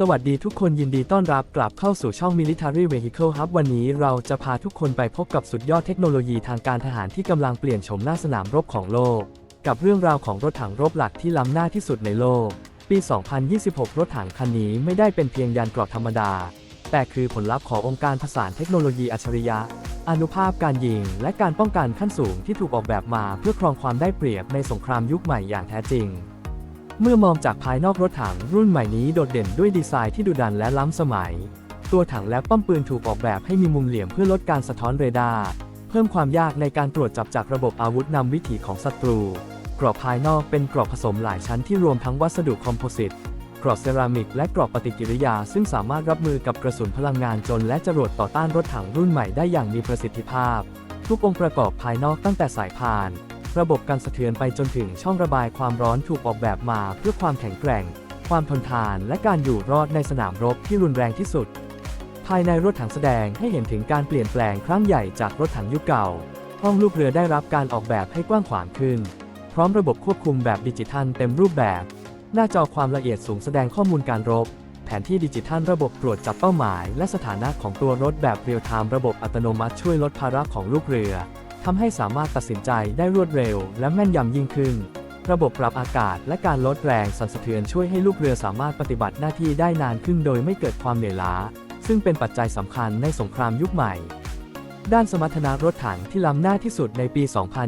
สวัสดีทุกคนยินดีต้อนรับกลับเข้าสู่ช่อง Military Vehicle Hub วันนี้เราจะพาทุกคนไปพบกับสุดยอดเทคโนโลยีทางการทหารที่กำลังเปลี่ยนโฉมหน้าสนามรบของโลก กับเรื่องราวของรถถังรบหลักที่ล้ำหน้าที่สุดในโลก ปี 2026 รถถังคันนี้ไม่ได้เป็นเพียงยานเกราะธรรมดา แต่คือผลลัพธ์ขององค์การผสานเทคโนโลยีอัจฉริยะ อนุภาพการยิง และการป้องกันขั้นสูงที่ถูกออกแบบมาเพื่อครองความได้เปรียบในสงครามยุคใหม่อย่างแท้จริง เมื่อมองจากภายนอกรถถังรุ่นใหม่นี้โดดเด่นด้วยดีไซน์ที่ดุดันและล้ำสมัย ตัวถังและป้อมปืนถูกออกแบบให้มีมุมเหลี่ยมเพื่อลดการสะท้อนเรดาร์ เพิ่มความยากในการตรวจจับจากระบบอาวุธนำวิถีของศัตรู กรอบภายนอกเป็นกรอบผสมหลายชั้นที่รวมทั้งวัสดุคอมโพสิต กรอบเซรามิกและกรอบปฏิกิริยา ซึ่งสามารถรับมือกับกระสุนพลังงานจนและจรวดต่อต้านรถถังรุ่นใหม่ได้อย่างมีประสิทธิภาพ ทุกองค์ประกอบภายนอกตั้งแต่สายพาน ระบบการสะเทือนไปจนถึงช่องระบายความร้อนถูกออกแบบมาเพื่อความแข็งแกร่ง ความทนทานและการอยู่รอดในสนามรบที่รุนแรงที่สุด ภายในรถถังแสดงให้เห็นถึงการเปลี่ยนแปลงครั้งใหญ่จากรถถังยุคเก่า ห้องลูกเรือได้รับการออกแบบให้กว้างขวางขึ้น พร้อมระบบควบคุมแบบดิจิทัลเต็มรูปแบบ หน้าจอความละเอียดสูงแสดงข้อมูลการรบ แผนที่ดิจิทัลระบบตรวจจับเป้าหมาย และสถานะของตัวรถแบบเรียลไทม์ระบบอัตโนมัติช่วยลดภาระของลูกเรือ ทำให้สามารถตัดสินใจได้รวดเร็ว และแม่นยำยิ่งขึ้น ระบบปรับอากาศและการลดแรงสั่นสะเทือนช่วยให้ลูกเรือสามารถปฏิบัติหน้าที่ได้นานขึ้นโดยไม่เกิดความเหนื่อยล้า ซึ่งเป็นปัจจัยสำคัญในสงครามยุคใหม่ ด้านสมรรถนะรถถังที่ล้ำหน้าที่สุดในปี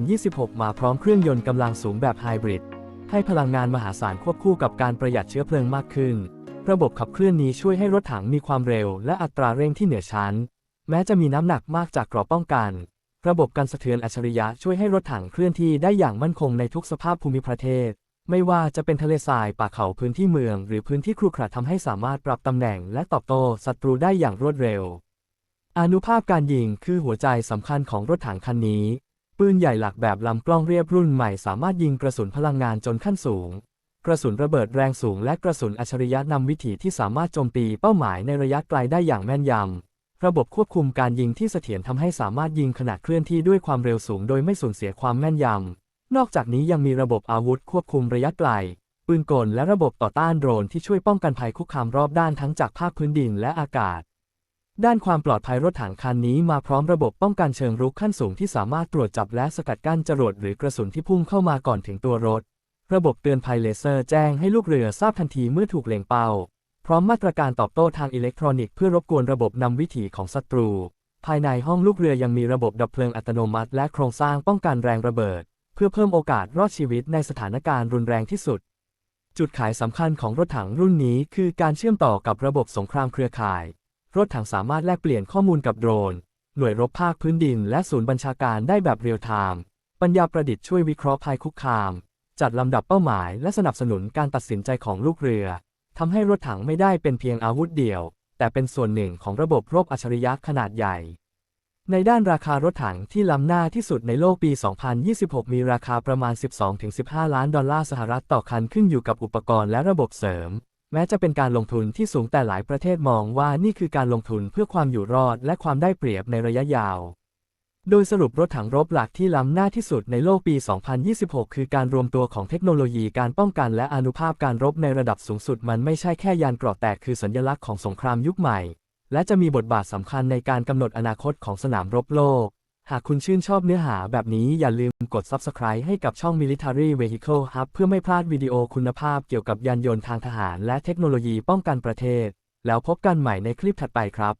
2026 มาพร้อมเครื่องยนต์กำลังสูงแบบไฮบริด ให้พลังงานมหาศาลควบคู่กับการประหยัดเชื้อเพลิงมากขึ้น ระบบขับเคลื่อนนี้ช่วยให้รถถังมีความเร็ว และอัตราเร่งที่เหนือชั้น แม้จะมีน้ำหนักมากจากกรอบป้องกัน ระบบการสะเทือนอัจฉริยะช่วยให้รถถังเคลื่อนที่ได้อย่างมั่นคงในทุกสภาพภูมิประเทศ ไม่ว่าจะเป็นทะเลทรายป่าเขาพื้นที่เมือง หรือพื้นที่ครุขระทำให้สามารถปรับตำแหน่งและตอบโต้ศัตรูได้อย่างรวดเร็ว อนุภาพการยิงคือหัวใจสำคัญของรถถังคันนี้ ปืนใหญ่หลักแบบลำกล้องเรียบรุ่นใหม่สามารถยิงกระสุนพลังงานจนขั้นสูง กระสุนระเบิดแรงสูงและกระสุนอัจฉริยะนำวิถีที่สามารถโจมตีเป้าหมายในระยะไกลได้อย่างแม่นยำ ระบบควบคุมการยิงที่เสถียรทำให้สามารถยิงขณะเคลื่อนที่ด้วยความเร็วสูงโดยไม่สูญเสียความแม่นยำ นอกจากนี้ยังมีระบบอาวุธควบคุมระยะไกล ปืนกลและระบบต่อต้านโดรนที่ช่วยป้องกันภัยคุกคามรอบด้านทั้งจากภาคพื้นดินและอากาศ ด้านความปลอดภัยรถถังคันนี้มาพร้อมระบบป้องกันเชิงรุกขั้นสูงที่สามารถตรวจจับและสกัดกั้นจรวดหรือกระสุนที่พุ่งเข้ามาก่อนถึงตัวรถ ระบบเตือนภัยเลเซอร์แจ้งให้ลูกเรือทราบทันทีเมื่อถูกเล็งเป้า พร้อมมาตรการตอบโต้ทางอิเล็กทรอนิกส์เพื่อรบกวนระบบนำวิถีของศัตรู ภายในห้องลูกเรือยังมีระบบดับเพลิงอัตโนมัติ และโครงสร้างป้องกันแรงระเบิด เพื่อเพิ่มโอกาสรอดชีวิตในสถานการณ์รุนแรงที่สุด จุดขายสำคัญของรถถังรุ่นนี้คือการเชื่อมต่อกับระบบสงครามเครือข่าย รถถังสามารถแลกเปลี่ยนข้อมูลกับโดรน หน่วยรบภาคพื้นดิน และศูนย์บัญชาการได้แบบเรียลไทม์ปัญญาประดิษฐ์ช่วยวิเคราะห์ภัยคุกคาม จัดลำดับเป้าหมาย และสนับสนุนการตัดสินใจของลูกเรือ ทำให้รถถังไม่ได้เป็นเพียงอาวุธเดียว แต่เป็นส่วนหนึ่งของระบบรบอัจฉริยะขนาดใหญ่ ในด้านราคารถถังที่ล้ำหน้าที่สุดในโลกปี 2026 มีราคาประมาณ 12-15 ล้านดอลลาร์สหรัฐต่อคันขึ้นอยู่กับอุปกรณ์และระบบเสริม แม้จะเป็นการลงทุนที่สูงแต่หลายประเทศมองว่านี่คือการลงทุนเพื่อความอยู่รอดและความได้เปรียบในระยะยาว โดยสรุปรถถังรบหลักที่ล้ำหน้าที่สุดในโลกปี 2026 คือการรวมตัวของเทคโนโลยีการป้องกันและอนุภาพการรบในระดับสูงสุดมันไม่ใช่แค่ยานเกราะแต่คือสัญลักษณ์ของสงครามยุคใหม่ และจะมีบทบาทสำคัญในการกำหนดอนาคตของสนามรบโลก หากคุณชื่นชอบเนื้อหาแบบนี้อย่าลืมกด Subscribe ให้กับช่อง Military Vehicle Hub เพื่อไม่พลาดวิดีโอคุณภาพเกี่ยวกับยานยนต์ทางทหาร และเทคโนโลยีป้องกันประเทศ แล้วพบกันใหม่ในคลิปถัดไปครับ